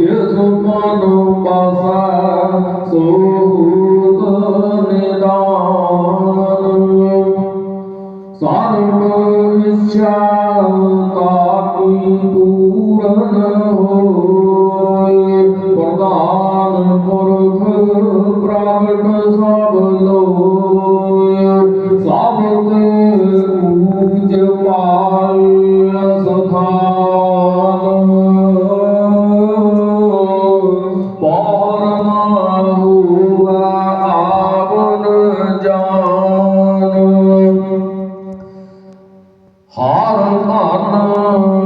ਜਿਸ ਮਨੋ ਪਾਸਾ ਸੋਹੂਤ ਨਿਦਾਨ ਸਰਬ ਇੱਛਾ ਕਾਪੀ ਪੂਰਨ ਹੋਏ ਪ੍ਰਧਾਨ ਪੁਰਖ ਪ੍ਰਗਟ ਸਭ ਲੋਕ ਹਰ ਧਨ